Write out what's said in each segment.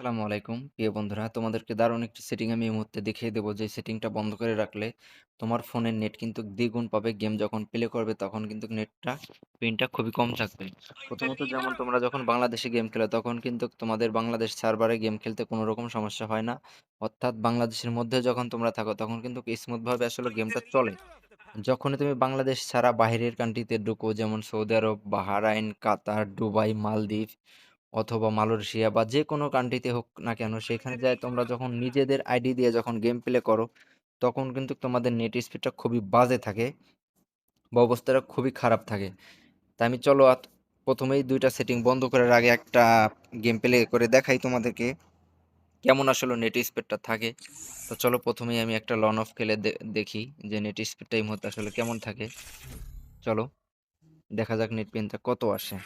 আসসালামু আলাইকুম। প্রিয় বন্ধুরা, তোমাদেরকে দারুণ একটি সেটিং আমি এই মুহূর্তে দেখিয়ে দেবো। যে সেটিংটা বন্ধ করে রাখলে তোমার ফোনের নেট কিন্তু দ্বিগুণ পাবে। গেম যখন প্লে করবে, তখন কিন্তু নেটটা পিনটা খুবই কম থাকবে। প্রথমত যেমন তোমরা যখন বাংলাদেশে গেম খেলো, তখন কিন্তু তোমাদের বাংলাদেশ সার্ভারে গেম খেলতে কোনো রকম সমস্যা হয় না। অর্থাৎ বাংলাদেশের মধ্যে যখন তোমরা থাকো, তখন কিন্তু স্মুথভাবে আসলে গেমটা চলে। যখনই তুমি বাংলাদেশ ছাড়া বাইরের কান্ট্রিতে ঢুকো, যেমন Saudi Arab, Bahrain, Qatar, Dubai, মালদ্বীপ অথবা মালয়েশিয়া বা যে কোনো কান্ট্রিতে হোক না কেন, সেখানে যায় তোমরা যখন নিজেদের আইডি দিয়ে যখন গেম প্লে করো, তখন কিন্তু তোমাদের নেট স্পিডটা খুবই বাজে থাকে বা অবস্থাটা খুবই খারাপ থাকে। তাই আমি চলো প্রথমেই দুইটা সেটিং বন্ধ করার আগে একটা গেম প্লে করে দেখাই তোমাদেরকে, কেমন আসলে নেট স্পিডটা থাকে। তো চলো প্রথমেই আমি একটা লন অফ খেলে দেখি যে নেট স্পিডটা এই মুহূর্তে আসলে কেমন থাকে। চলো, দেখা যাক নেট পেনটা কত আসে।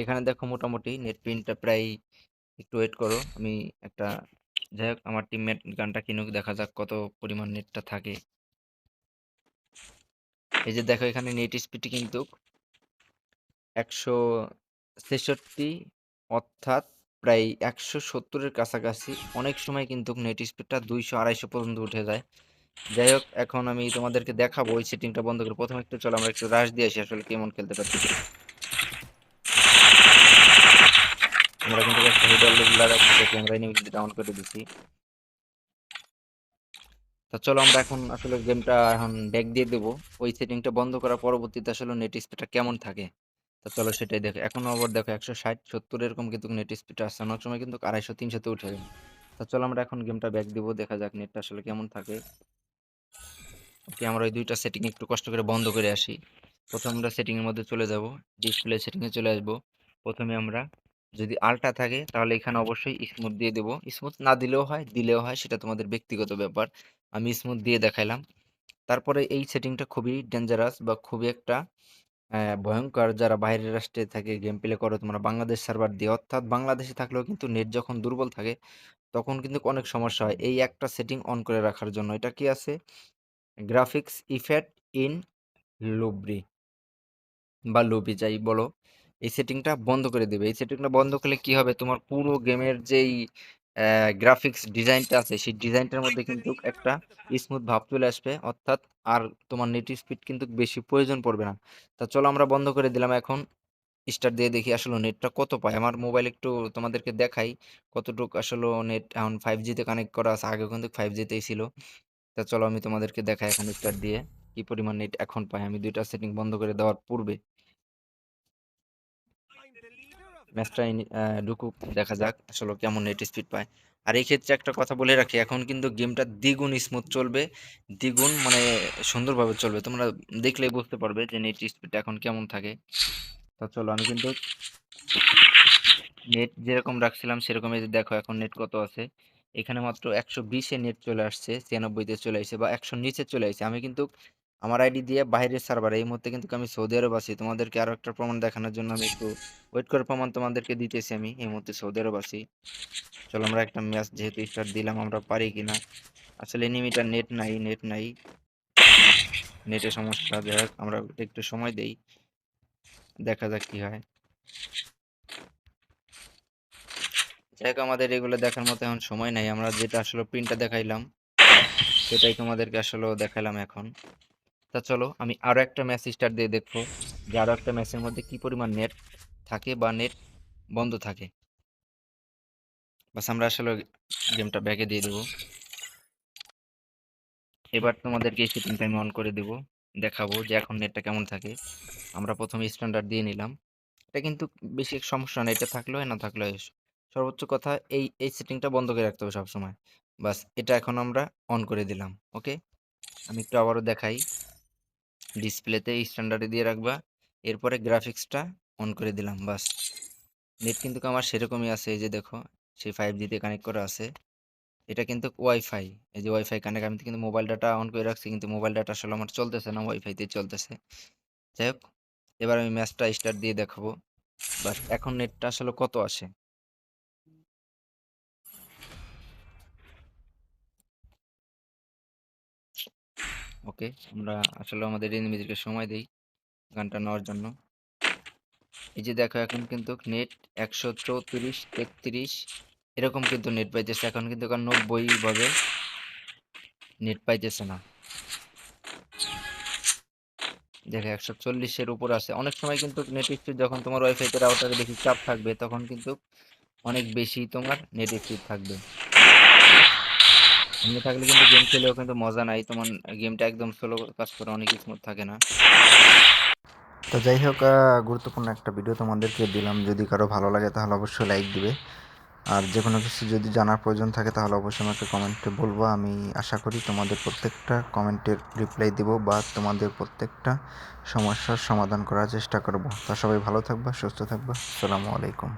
এখানে দেখো মোটামুটি নেট প্রিন্টটা প্রায় একটু ওয়েট করো। আমি একটা, যাই হোক, আমার টিমমেট গানটা কিনুক, দেখা যাক কত পরিমাণ নেটটা থাকে। এই যে দেখো, এখানে নেট স্পিড কিন্তু একশো ছেষট্টি, অর্থাৎ প্রায় একশো সত্তরের কাছাকাছি। অনেক সময় কিন্তু নেট স্পিডটা দুইশো, আড়াইশো পর্যন্ত উঠে যায়। যাই হোক, এখন আমি তোমাদেরকে দেখাবো, ওই সেটিংটা বন্ধ করে। প্রথমে একটু চলো, আমরা একটু রাশ দিয়ে আসি, আসলে কেমন খেলতে পারছি আমরা কিন্তু একটা হেডার লাগাচ্ছি আমরা চলো আমরা এখন আসলে গেমটা এখন ব্যাক দিয়ে দেবো। ওই সেটিংটা বন্ধ করার পরবর্তীতে আসলে নেট কেমন থাকে? চলো সেটাই দেখো, এখন দেখো একশো ষাট, সত্তর এরকম কিন্তু নেট স্পিড সময় কিন্তু আড়াইশো, তিনশোতে উঠে চলো আমরা এখন গেমটা ব্যাক দিব, দেখা যাক নেটটা আসলে কেমন থাকে। আমরা ওই দুইটা সেটিং একটু কষ্ট করে বন্ধ করে আসি। প্রথমে আমরা সেটিংয়ের মধ্যে চলে যাব ডিসপ্লে সেটিংয়ে চলে আসব। প্রথমে আমরা যদি আলটা থাকে, তাহলে এখানে অবশ্যই স্মুথ দিয়ে দেবো। স্মুথ না দিলেও হয় দিলেও হয়, সেটা তোমাদের ব্যক্তিগত ব্যাপার। আমি স্মুথ দিয়ে দেখাইলাম। তারপরে এই সেটিংটা খুবই ডেঞ্জারাস বা খুবই একটা ভয়ঙ্কর যারা বাইরের রাষ্ট্রে থাকে গেম প্লে করো, তোমরা বাংলাদেশ সার্ভার দিয়ে, অর্থাৎ বাংলাদেশে থাকলেও কিন্তু নেট যখন দুর্বল থাকে, তখন কিন্তু অনেক সমস্যা হয়। এই একটা সেটিং অন করে রাখার জন্য, এটা কি আছে? গ্রাফিক্স ইফেক্ট ইন লুব্রি বা লুবি যাই বলো। এই সেটিংটা বন্ধ করে দেবে। এই সেটিংটা বন্ধ করলে কি হবে? তোমার পুরো গেমের যেই গ্রাফিক্স ডিজাইনটা আছে, সেই ডিজাইনটার মধ্যে কিন্তু একটা স্মুথ ভাব চলে আসবে। অর্থাৎ আর তোমার নেট স্পিড কিন্তু বেশি প্রয়োজন পড়বে না। তা চলো আমরা বন্ধ করে দিলাম এখন। স্টার্ট দিয়ে দেখি আসলে নেটটা কত পায়? আমার মোবাইল একটু তোমাদেরকে দেখাই কতটুকু আসলে নেট এখন ফাইভ জিতে কানেক্ট করা আছে। আগে কিন্তু ফাইভ জিতেই ছিল। তা চলো আমি তোমাদেরকে দেখাই এখন স্টার্ট দিয়ে কি পরিমাণ নেট এখন পাই আমি দুইটা সেটিং বন্ধ করে দেওয়ার পূর্বে। ম্যাচটা ঢুকুক, দেখা যাক আসলে কেমন নেট স্পিড পায়। আর এই ক্ষেত্রে একটা কথা বলে রাখি, এখন কিন্তু গেমটা দ্বিগুণ স্মুথ চলবে, দ্বিগুণ মানে সুন্দরভাবে চলবে। তোমরা দেখলেই বুঝতে পারবে যে নেট স্পিডটা এখন কেমন থাকে। তা চলো, আমি কিন্তু নেট যেরকম রাখছিলাম সেরকম এই যে দেখো এখন নেট কত আছে। এখানে মাত্র একশো বিশে নেট চলে আসছে, ছিয়ানব্বইতে চলে আসছে বা একশো নিচে চলে আসছে। আমি কিন্তু আমার আইডি দিয়ে বাইরের সার্ভার এই মুহূর্তে কিন্তু আমি সৌদি আরব আছি। তোমাদেরকে আরও একটা প্রমাণ দেখানোর জন্য আমি একটু ওয়েট করে প্রমাণ তোমাদেরকে দিতেছি আমি। এই মুহূর্তে সৌদি আরব আছি। চলো আমরা একটা ম্যাচ যেহেতু স্টার্ট দিলাম, আমরা পারি কিনা? আসলে এনিমিটার নেট নাই নেট নাই। নেটের সমস্যা। যাই হোক, আমরা একটু সময় দেই। দেখা যাক কি হয়। যাই হোক, আমাদের এগুলো দেখার মতো এখন সময় নাই। আমরা যেটা আসলে প্রিন্টটা দেখাইলাম, সেটাই তোমাদেরকে আসলে দেখাইলাম এখন। তা চলো আমি আরও একটা ম্যাচ স্টার্ট দিয়ে দেখব যে আরও একটা ম্যাচের মধ্যে কি পরিমাণ নেট থাকে বা নেট বন্ধ থাকে। বাস আমরা আসলে গেমটা ব্যাকে দিয়ে দেবো। এবার তোমাদেরকে সেটিংটা আমি অন করে দেবো, দেখাবো যে এখন নেটটা কেমন থাকে। আমরা প্রথমে স্ট্যান্ডার্ড দিয়ে নিলাম। এটা কিন্তু বেশি সমস্যা নেই এটা থাকলেও না থাকলেও। সর্বোচ্চ কথা এই এই সেটিংটা বন্ধ করে রাখতে হবে সবসময়। বাস এটা এখন আমরা অন করে দিলাম ওকে আমি একটু আবারও দেখাই। ডিসপ্লেতে স্ট্যান্ডার্ডে দিয়ে রাখবা। এরপরে গ্রাফিক্সটা অন করে দিলাম, বাস। নেট কিন্তু আমার সেরকমই আছে, এই যে দেখো, সেই ফাইভ জিতে কানেক্ট করা আছে। এটা কিন্তু ওয়াইফাই এই যে ওয়াইফাই কানেক্ট আমি কিন্তু মোবাইল ডাটা অন করে রাখছি, কিন্তু মোবাইল ডাটা আসলে আমার চলতেছে না ওয়াইফাইতে চলতেছে। যাই হোক, এবার আমি ম্যাচটা স্টার্ট দিয়ে দেখাবো। বাস, এখন নেটটা আসলে কত আসে? ওকে? আমরা আসলে আমাদের এনিমিদেরকে সময় দেই গানটা নেওয়ার জন্য। এই যে দেখো এখন কিন্তু নেট একশো চৌত্রিশ তেত্রিশ এরকম কিন্তু নেট পাইতেছে। এখন কিন্তু নব্বই ভাবে নেট পাইতেছে না। দেখে একশো চল্লিশের উপর আছে। অনেক সময় কিন্তু নেট স্পিড যখন তোমার ওয়াইফাইতে রাউটারে বেশি চাপ থাকবে, তখন কিন্তু অনেক বেশি তোমার নেট স্পিড থাকবে। এমনি থাকলে কিন্তু গেম খেলেও কিন্তু মজা নাই। তোমার গেমটা একদম স্লো কাজ করে অনেক স্মুথ থাকে না। তো যাই হোক গুরুত্বপূর্ণ একটা ভিডিও তোমাদেরকে দিলাম। যদি কারও ভালো লাগে তাহলে অবশ্যই লাইক দিবে। আর যে কোনো কিছু যদি জানার প্রয়োজন থাকে তাহলে অবশ্যই আমাকে কমেন্টে বলব। আমি আশা করি তোমাদের প্রত্যেকটা কমেন্টের রিপ্লাই দেব বা তোমাদের প্রত্যেকটা সমস্যার সমাধান করার চেষ্টা করব। তা সবাই ভালো থাকবা, সুস্থ থাকবা। আসসালামু আলাইকুম।